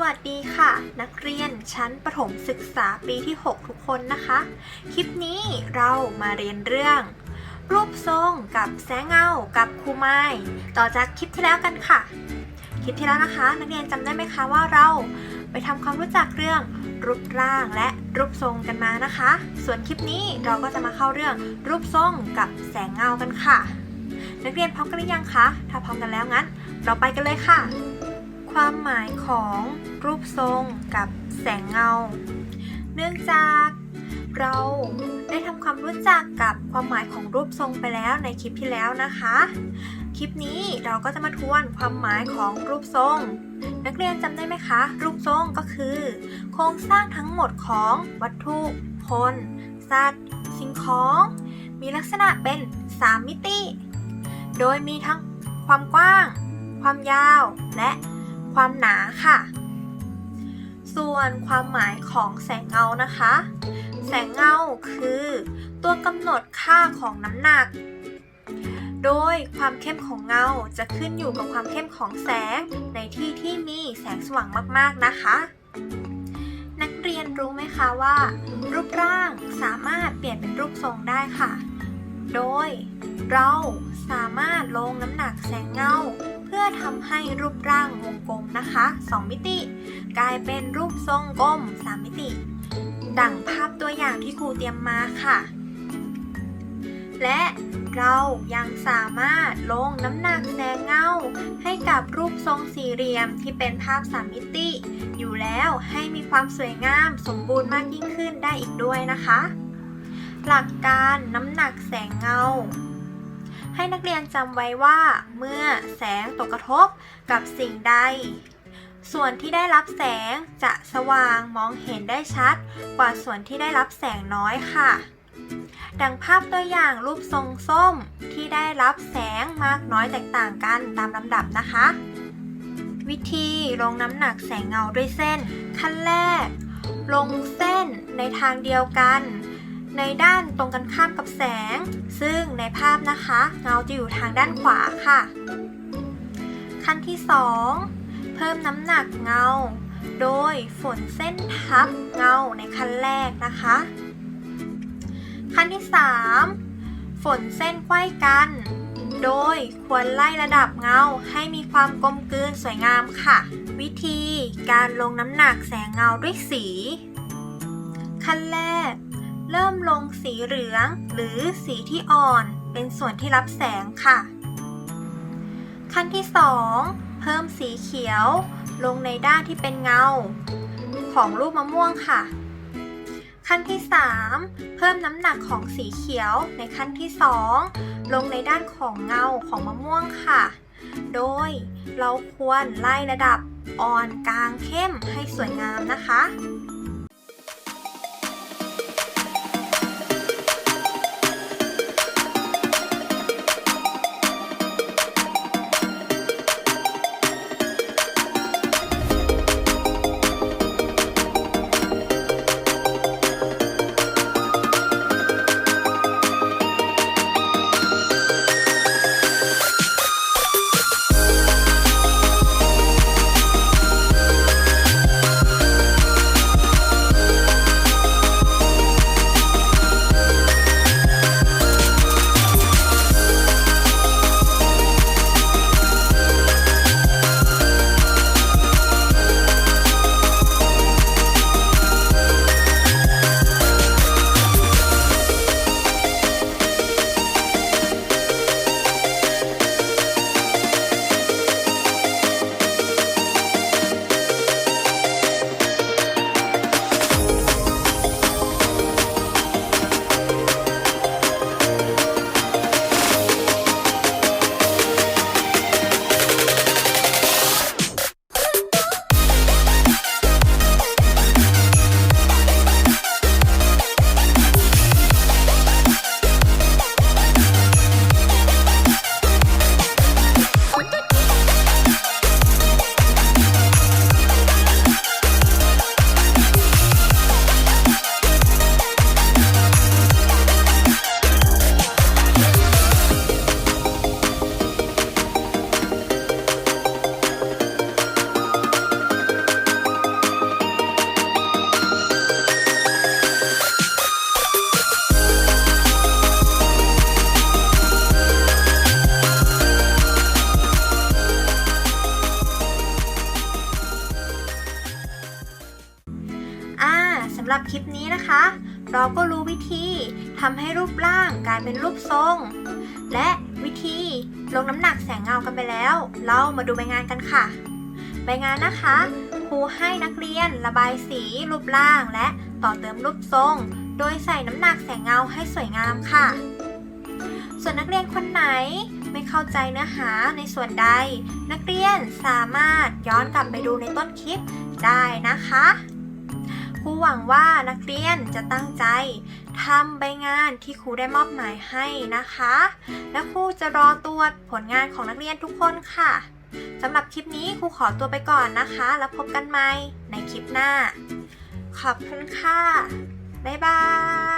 สวัสดีค่ะ นักเรียนชั้นประถมศึกษาปีที่ 6 ทุกคนนะคะ คลิปนี้เรามาเรียนเรื่อง รูปทรงกับแสงเงากับครูไม้ต่อจากคลิปที่แล้วกันค่ะ คลิปที่แล้วนะคะ นักเรียนจำได้ไหมคะว่าเราไปทำความรู้จักเรื่องรูปร่างและรูปทรงกันมานะคะ ส่วนคลิปนี้เราก็จะมาเข้าเรื่องรูปทรงกับแสงเงากันค่ะ นักเรียนพร้อมกันหรือยังคะถ้าพร้อมกันแล้วงั้น เราไปกันเลยค่ะ ความหมายของรูปทรงกับแสงเงา เนื่องจากเราได้ทำความรู้จักกับความหมายของรูปทรงไปแล้วในคลิปที่แล้วนะคะ คลิปนี้เราก็จะมาทวนความหมายของรูปทรง นักเรียนจำได้ไหมคะ รูปทรงก็คือ โครงสร้างทั้งหมดของวัตถุคนสัตว์ สิ่งของ มีลักษณะเป็น3มิติ โดยมีทั้งความกว้าง ความยาวและ ความหนาค่ะ ส่วนความหมายของแสงเงานะคะ แสงเงาคือ ตัวกำหนดค่าของน้ำหนัก โดยความเข้มของเงาจะขึ้นอยู่กับความเข้มของแสงในที่ที่มีแสงสว่างมากๆนะคะนักเรียนรู้ไหมคะว่า รูปร่างสามารถเปลี่ยนเป็นรูปทรงได้ค่ะ โดยเราสามารถลงน้ำหนักแสงเงา เพื่อทำให้รูปร่างวงกลมนะคะ 2 มิติ กลายเป็นรูปทรงกลม 3 มิติ ดังภาพตัวอย่างที่ครูเตรียมมาค่ะ และเรายังสามารถลงน้ำหนักแสงเงาให้กับรูปทรงสี่เหลี่ยมที่เป็นภาพสามมิติ อยู่แล้วให้มีความสวยงามสมบูรณ์มากยิ่งขึ้นได้อีกด้วยนะคะ หลักการน้ำหนักแสงเงา ให้นักเรียนจำไว้ว่า เมื่อแสงตกกระทบกับสิ่งใด ส่วนที่ได้รับแสงจะสว่างมองเห็นได้ชัด กว่าส่วนที่ได้รับแสงน้อยค่ะ ดังภาพตัวอย่างรูปทรงส้มที่ได้รับแสงมากน้อยแตกต่างกันตามลำดับนะคะ วิธีลงน้ำหนักแสงเงาด้วยเส้น ขั้นแรก ลงเส้นในทางเดียวกัน ในด้านตรงกันข้ามกับแสง ซึ่งในภาพนะคะ เงาจะอยู่ทางด้านขวาค่ะ ขั้นที่ 2 เพิ่มน้ำหนักเงา โดยฝนเส้นทับเงาในขั้นแรกนะคะ ขั้นที่ 3 ฝนเส้นไขว้กัน โดยควรไล่ระดับเงาให้มีความกลมกลืนสวยงามค่ะ วิธีการลงน้ำหนักแสงเงาด้วยสี ขั้นแรก เริ่มลงสีเหลือง หรือสีที่อ่อนเป็นส่วนที่รับแสงค่ะ ขั้นที่ 2 เพิ่มสีเขียว ลงในด้านที่เป็นเงา ของรูปมะม่วงค่ะ ขั้นที่ 3 เพิ่มน้ำหนักของสีเขียวในขั้นที่ 2 ลงในด้านของเงาของมะม่วงค่ะ โดยเราควรไล่ระดับอ่อนกลางเข้มให้สวยงามนะคะ รับคลิปนี้นะคะ เราก็รู้วิธีทำให้รูปร่างกลายเป็นรูปทรง และวิธีลงน้ำหนักแสงเงากันไปแล้ว เรามาดูใบงานกันค่ะ ใบงานนะคะครูให้นักเรียนระบายสีรูปร่างและต่อเติมรูปทรง โดยใส่น้ำหนักแสงเงาให้สวยงามค่ะ ส่วนนักเรียนคนไหนไม่เข้าใจเนื้อหาในส่วนใด นักเรียนสามารถย้อนกลับไปดูในต้นคลิปได้นะคะ ครูหวังว่านักเรียนจะตั้งใจทำใบงานที่ครูได้มอบหมายให้นะคะ และครูจะรอตรวจผลงานของนักเรียนทุกคนค่ะสำหรับคลิปนี้ครูขอตัวไปก่อนนะคะ แล้วพบกันใหม่ในคลิปหน้า ขอบคุณค่ะ บ๊ายบาย